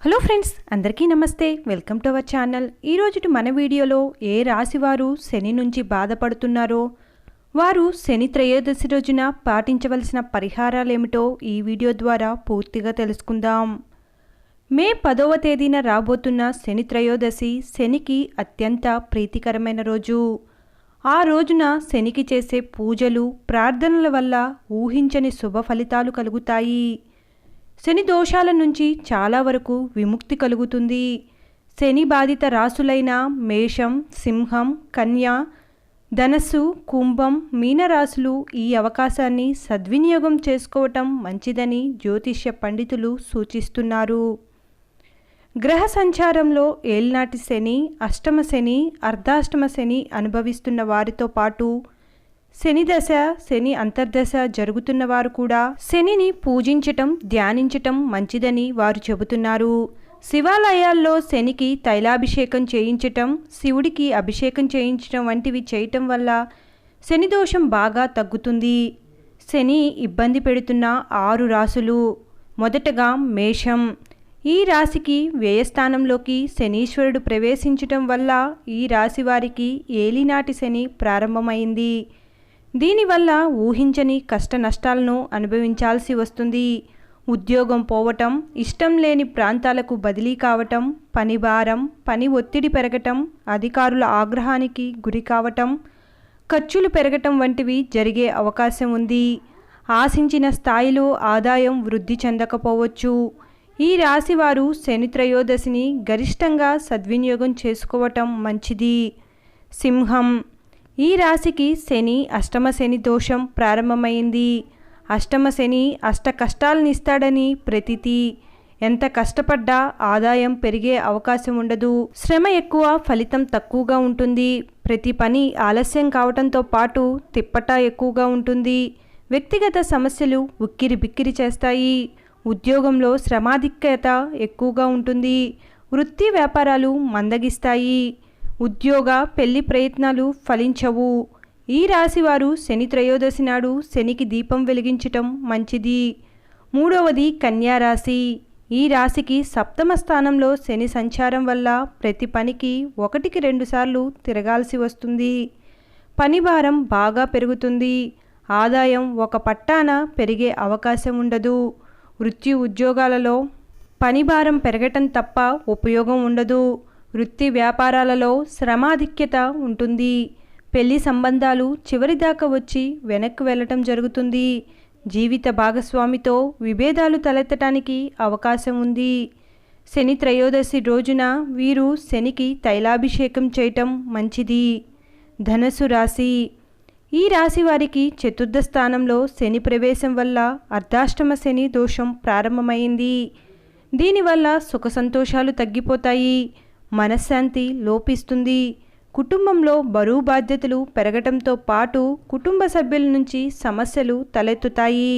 Hello friends అందరికీ నమస్తే. Welcome to our channel. ఈరోజుటి మన వీడియోలో ఏ రాశివారు శని నుంచి బాధపడుతున్నారో వారు శని త్రయోదశి రోజున పాటించవలసిన పరిహారాలేమిటో ఈ వీడియో ద్వారా పూర్తిగా తెలుసుకుందాం. మే పదవ తేదీన రాబోతున్న శని త్రయోదశి శనికి అత్యంత ప్రీతికరమైన రోజు. ఆ రోజున శనికి చేసే పూజలు ప్రార్థనల వల్ల ఊహించని శుభ ఫలితాలు కలుగుతాయి. శని దోషాల నుంచి చాలా వరకు విముక్తి కలుగుతుంది. శని బాధిత రాసులైన మేషం సింహం కన్య ధనస్సు కుంభం మీనరాశులు ఈ అవకాశాన్ని సద్వినియోగం చేసుకోవటం మంచిదని జ్యోతిష్య పండితులు సూచిస్తున్నారు. గ్రహ సంచారంలో ఏల్నాటి శని అష్టమ శని అర్ధాష్టమ శని అనుభవిస్తున్న వారితో పాటు శని దశ శని అంతర్దశ జరుగుతున్న వారు కూడా శనిని పూజించటం ధ్యానించటం మంచిదని వారు చెబుతున్నారు. శివాలయాల్లో శనికి తైలాభిషేకం చేయించటం శివుడికి అభిషేకం చేయించటం వంటివి చేయటం వల్ల శని దోషం బాగా తగ్గుతుంది. శని ఇబ్బంది పెడుతున్న ఆరు రాసులు. మొదటగా మేషం. ఈ రాశికి వ్యయస్థానంలోకి శనీశ్వరుడు ప్రవేశించటం వల్ల ఈ రాశి వారికి ఏలినాటి శని ప్రారంభమైంది. దీనివల్ల ఊహించని కష్ట నష్టాలను అనుభవించాల్సి వస్తుంది. ఉద్యోగం పోవటం ఇష్టం లేని ప్రాంతాలకు బదిలీ కావటం పని భారం పని ఒత్తిడి పెరగటం అధికారుల ఆగ్రహానికి గురి కావటం ఖర్చులు పెరగటం వంటివి జరిగే అవకాశం ఉంది. ఆశించిన స్థాయిలో ఆదాయం వృద్ధి చెందకపోవచ్చు. ఈ రాశివారు శని త్రయోదశిని గరిష్టంగా సద్వినియోగం చేసుకోవటం మంచిది. సింహం ఈ రాశికి శని అష్టమ శని దోషం ప్రారంభమైంది. అష్టమ శని అష్ట కష్టాలనిస్తాడని ప్రతీతి. ఎంత కష్టపడ్డా ఆదాయం పెరిగే అవకాశం ఉండదు. శ్రమ ఎక్కువ ఫలితం తక్కువగా ఉంటుంది. ప్రతి పని ఆలస్యం కావటంతో పాటు తిప్పట ఎక్కువగా ఉంటుంది. వ్యక్తిగత సమస్యలు ఉక్కిరి బిక్కిరి చేస్తాయి. ఉద్యోగంలో శ్రమాధిక్యత ఎక్కువగా ఉంటుంది. వృత్తి వ్యాపారాలు మందగిస్తాయి. ఉద్యోగ పెళ్ళి ప్రయత్నాలు ఫలించవు. ఈ రాశివారు శని త్రయోదశి నాడు శనికి దీపం వెలిగించటం మంచిది. మూడవది కన్యా రాశి. ఈ రాశికి సప్తమ స్థానంలో శని సంచారం వల్ల ప్రతి పనికి ఒకటికి రెండుసార్లు తిరగాల్సి వస్తుంది. పని భారం బాగా పెరుగుతుంది. ఆదాయం ఒక పట్టాన పెరిగే అవకాశం ఉండదు. వృత్తి ఉద్యోగాలలో పని భారం పెరగటం తప్ప ఉపయోగం ఉండదు. వృత్తి వ్యాపారాలలో శ్రమాధిక్యత ఉంటుంది. పెళ్ళి సంబంధాలు చివరిదాకా వచ్చి వెనక్కి వెళ్ళటం జరుగుతుంది. జీవిత భాగస్వామితో విభేదాలు తలెత్తటానికి అవకాశం ఉంది. శని త్రయోదశి రోజున వీరు శనికి తైలాభిషేకం చేయటం మంచిది. ధనసు రాశి. ఈ రాశి వారికి చతుర్థ స్థానంలో శని ప్రవేశం వల్ల అర్ధాష్టమ శని దోషం ప్రారంభమైంది. దీనివల్ల సుఖ సంతోషాలు తగ్గిపోతాయి. మనశ్శాంతి లోపిస్తుంది. కుటుంబంలో బరువు బాధ్యతలు పెరగటంతో పాటు కుటుంబ సభ్యుల నుంచి సమస్యలు తలెత్తుతాయి.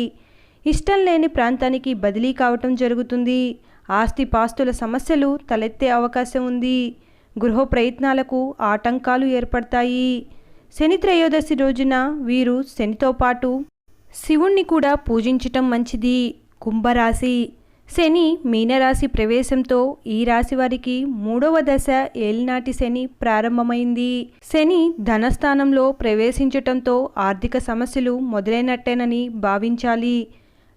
ఇష్టం లేని ప్రాంతానికి బదిలీ కావటం జరుగుతుంది. ఆస్తి పాస్తుల సమస్యలు తలెత్తే అవకాశం ఉంది. గృహ ప్రయత్నాలకు ఆటంకాలు ఏర్పడతాయి. శని త్రయోదశి రోజున వీరు శనితో పాటు శివుణ్ణి కూడా పూజించటం మంచిది. కుంభరాశి శని మీనరాశి ప్రవేశంతో ఈ రాశి వారికి మూడవ దశ ఏలినాటి శని ప్రారంభమైంది. శని ధనస్థానంలో ప్రవేశించటంతో ఆర్థిక సమస్యలు మొదలైనట్టేనని భావించాలి.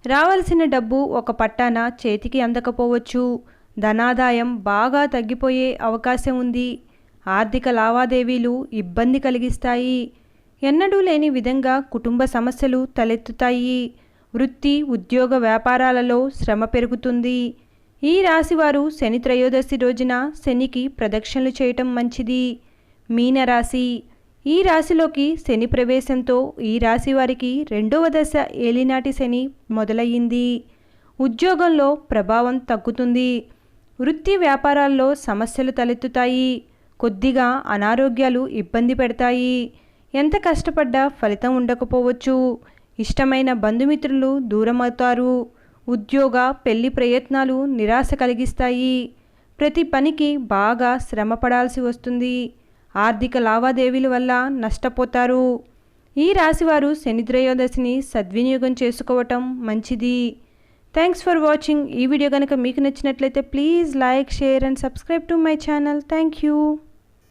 రావలసిన డబ్బు ఒక పట్టాన చేతికి అందకపోవచ్చు. ధనాదాయం బాగా తగ్గిపోయే అవకాశం ఉంది. ఆర్థిక లావాదేవీలు ఇబ్బంది కలిగిస్తాయి. ఎన్నడూ లేని విధంగా కుటుంబ సమస్యలు తలెత్తుతాయి. వృత్తి ఉద్యోగ వ్యాపారాలలో శ్రమ పెరుగుతుంది. ఈ రాశివారు శని త్రయోదశి రోజున శనికి ప్రదక్షిణలు చేయటం మంచిది. మీనరాశి ఈ రాశిలోకి శని ప్రవేశంతో ఈ రాశి వారికి రెండవ దశ ఏలినాటి శని మొదలయ్యింది. ఉద్యోగంలో ప్రభావం తగ్గుతుంది. వృత్తి వ్యాపారాల్లో సమస్యలు తలెత్తుతాయి. కొద్దిగా అనారోగ్యాలు ఇబ్బంది పెడతాయి. ఎంత కష్టపడ్డా ఫలితం ఉండకపోవచ్చు. ఇష్టమైన బంధుమిత్రులు దూరమవుతారు. ఉద్యోగ పెళ్ళి ప్రయత్నాలు నిరాశ కలిగిస్తాయి. ప్రతి పనికి బాగా శ్రమ పడాల్సి వస్తుంది. ఆర్థిక లావాదేవీల వల్ల నష్టపోతారు. ఈ రాశివారు శనిత్రయోదశిని సద్వినియోగం చేసుకోవటం మంచిది. థ్యాంక్స్ ఫర్ వాచింగ్ ఈ వీడియో కనుక మీకు నచ్చినట్లయితే please like share and subscribe to my channel. Thank you